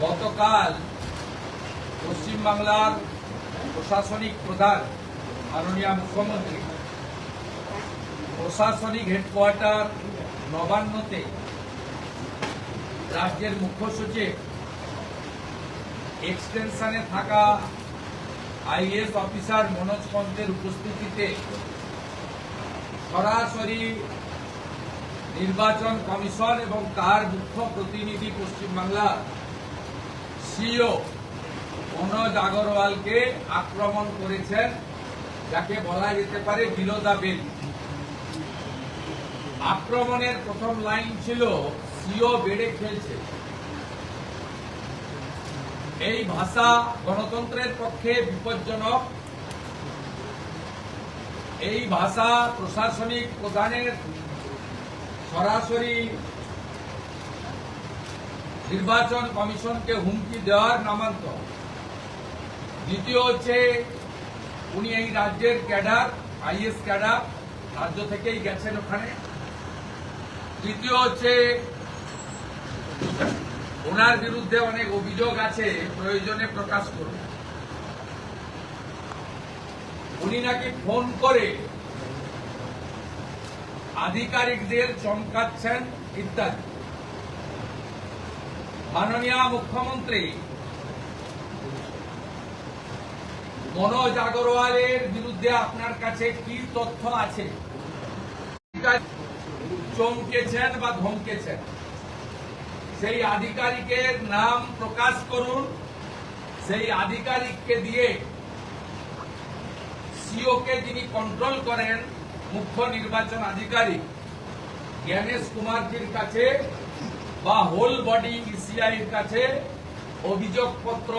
গতকাল পশ্চিমবাংলার প্রশাসনিক প্রধান মাননীয় মুখ্যমন্ত্রী, প্রশাসনিক হেডকোয়ার্টার নবান্নতে রাজ্যের মুখ্য সচিব, এক্সটেনশনে থাকা আইএস অফিসার মনোজ পন্থের উপস্থিতিতে সরাসরি নির্বাচন কমিশন এবং তার মুখ্য প্রতিনিধি পশ্চিমবাংলার সিও মনোজ আগরওয়ালকে আক্রমণ করেছেন, যাকে বলা যেতে পারে বেল আক্রমণের প্রথম লাইন ছিল, সিও বেড়ে খেলছে। এই ভাষা গণতন্ত্রের পক্ষে বিপজ্জনক। এই ভাষা প্রশাসনিক প্রধানের সরাসরি নির্বাচন কমিশনকে হুমকি দেওয়ার নামান্তর। দ্বিতীয় হচ্ছে, উনি এই রাজ্যের ক্যাডার, আইএস ক্যাডার, রাজ্য থেকেই গেছেন ওখানে। তৃতীয় হচ্ছে, ওনার বিরুদ্ধে অনেক অভিযোগ আছে, প্রয়োজনে প্রকাশ করুন। উনি নাকি ফোন করে আধিকারিকদের চমকাচ্ছেন ইত্যাদি। মাননীয় মুখ্যমন্ত্রী মনোজ আগরওয়ালের বিরুদ্ধে আপনার কাছে কি তথ্য আছে? চমকেছেন বা ধমকেছেন? সেই আধিকারিকের নাম প্রকাশ করুন। সেই আধিকারিককে দিয়ে সিওকে যিনি কন্ট্রোল করেন, মুখ্য নির্বাচন আধিকারিক, জ্ঞানেশ কুমারজির কাছে বা হোল বডি ইসিআই এর কাছে অভিযোগপত্র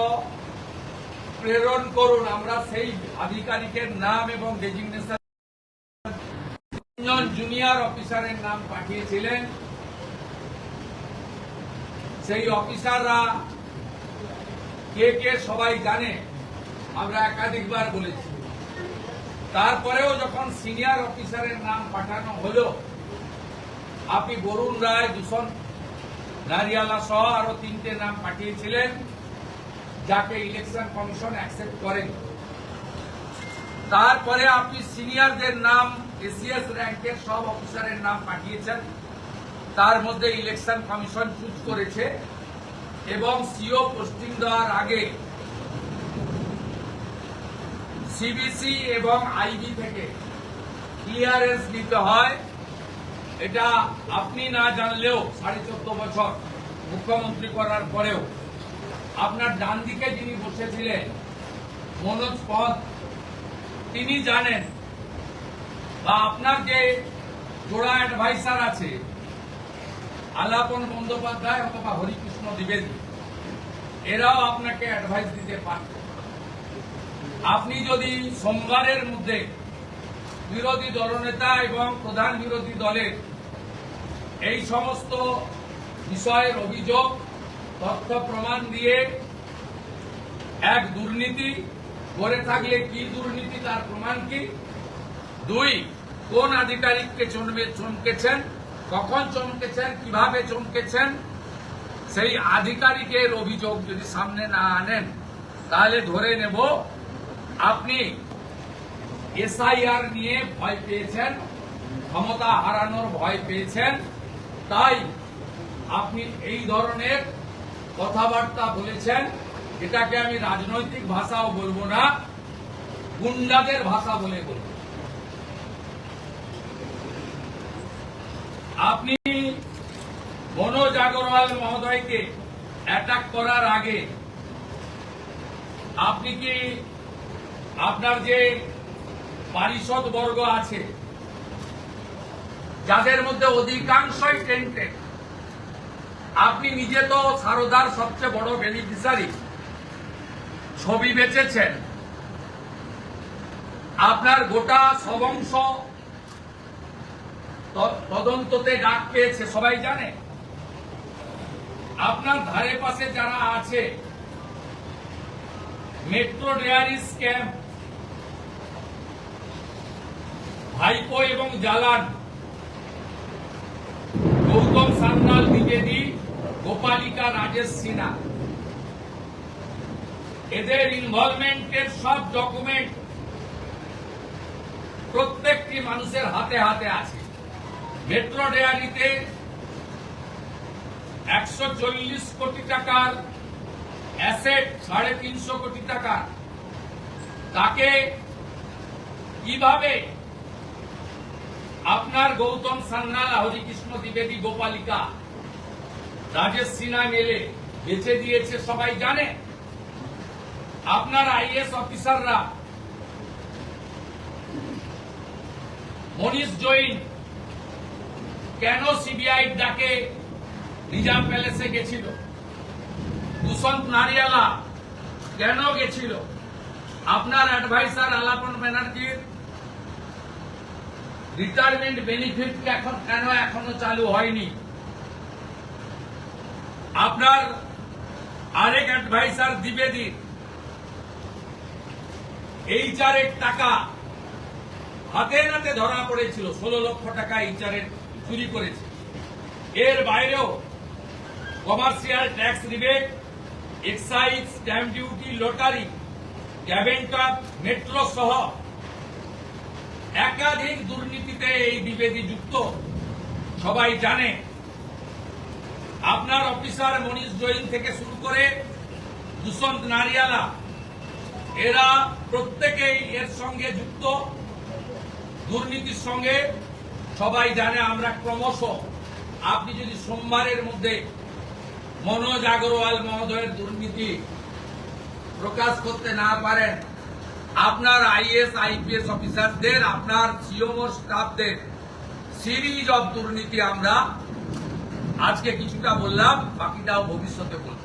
প্রেরণ করুন। আমরা সেই আধিকারিকের নাম এবং ডেজিগনেশন জুনিয়র অফিসারের নাম পাঠিয়েছিলেন। সেই অফিসাররা কে কে সবাই জানে, আমরা একাধিকবার বলেছি। তারপরেও যখন সিনিয়র অফিসারের নাম পাঠানো হলো, আপনি বরুণ রায় দূষণ নারিয়ালা সহ আরও তিনটে নাম পাঠিয়েছিলেন, যাকে ইলেকশন কমিশন অ্যাকসেপ্ট করেন। তারপরে আপনি সিনিয়রদের নাম এসিএস র্যাঙ্কের সব অফিসারের নাম পাঠিয়েছেন। তার মধ্যে ইলেকশন কমিশন চুজ করেছে এবং সিও পোস্টিং দেওয়ার আগে সিবিসি এবং আইবি থেকে ক্লিয়ারেন্স নিতে হয়। এটা আপনি না জানলেও সাড়ে চোদ্দ বছর মুখ্যমন্ত্রী করার পরেও আপনার ডান দিকে যিনি বসেছিলেন, মনোজ পদ তিনি জানেন বা আপনার যে জোড়া অ্যাডভাইসার আছে, আলাপন বন্দ্যোপাধ্যায় অথবা হরিকৃষ্ণ দ্বিবেদী, এরাও আপনাকে অ্যাডভাইস দিতে পারত আপনি যদি সোমবারের মধ্যে বিরোধী দলনেতা এবং প্রধান বিরোধী দলের এই সমস্ত বিষয়ের অভিযোগ, তথ্য প্রমাণ দিয়ে এক দুর্নীতি করে থাকলে কি দুর্নীতি, তার প্রমাণ কি? দুই, কোন আধিকারিককে চমকে চমকেছেন? কখন চমকেছেন? কীভাবে চমকেছেন? সেই আধিকারিকের অভিযোগ যদি সামনে না আনেন, তাহলে ধরে নেব আপনি এসআইআর নিয়ে ভয় পেয়েছেন, ক্ষমতা হারানোর ভয় পেয়েছেন, তাই আপনি এই ধরনের কথাবার্তা বলেছেন, এটাকে আমি রাজনৈতিক ভাষাও বলব না, গুন্ডাদের ভাষা বলে বলব। আপনি মনোজ আগরওয়াল মহোদয়কে অ্যাটাক করার আগে, আপনি কি আপনার যে পারিষদ বর্গ আছে, যাদের মধ্যে অধিকাংশই টেন্টেড আপনি নিজে তো সারদার সবচেয়ে বড় বেনিফিসারি ছবি বেচেছেন। আপনার গোটা সবংশ তদন্ততে ডাক পেয়েছে, সবাই জানে? আপনার ধারে পাশে যারা আছে মেট্রো ডেয়ারি স্ক্যাম ভাইপো এবং জালান গৌতম সান্যাল, দ্বিবেদী, গোপালিকা, রাজেশ সিনহা। এদের ইনভলভমেন্টের সব ডকুমেন্ট প্রত্যেকটি মানুষের হাতে হাতে আছে। মেট্রো ডেয়ারিতে একশো চল্লিশ কোটি টাকার অ্যাসেট সাড়ে তিনশো কোটি টাকা তাকে কীভাবে আপনার গৌতম সান্যাল হরিকৃষ্ণ দ্বিবেদী গোপালিকা, রাজেশ সিনহা মেলে বেচে দিয়েছে, সবাই জানে। আপনার আইএস অফিসাররা, মনীষ জৈন, কেন সিবিআই ডাকে নিজাম প্যালেসে গেছিল? দুষ্যন্ত নারিয়ালা কেন গেছিল? আপনার অ্যাডভাইসার আলাপন ব্যানার্জির রিটায়ারমেন্ট বেনিফিট এখন কেন এখনও চালু হয়নি? আপনার আরেক অ্যাডভাইসার দ্বিবেদী এইচআর এর টাকা হাতে নাতে ধরা পড়েছিল, ষোলো লক্ষ টাকা এইচআর এর চুরি করেছে। এর বাইরেও commercial tax rebate excise stamp duty lottery ক্যাবেন্টার metro সহ একাধিক দুর্নীতিতে এই দ্বিবেদী যুক্ত। সবাই জানে, আপনার অফিসার মনীষ জৈন থেকে শুরু করে দুষ্যন্ত নারিয়ালা, এরা প্রত্যেকেই এর সঙ্গে যুক্ত, দুর্নীতির সঙ্গে। সবাই জানে আমরা ক্রমশ, আপনি যদি সোমবারের মধ্যে মনোজ আগরওয়াল মহোদয়ের দুর্নীতি প্রকাশ করতে না পারেন আপনার আইএস, আইপিএস অফিসারদের, আপনার সিওমো স্টাফদের সিরিজ অব দুর্নীতি আমরা আজকে কিছুটা বললাম, বাকিটাও ভবিষ্যতে বলব।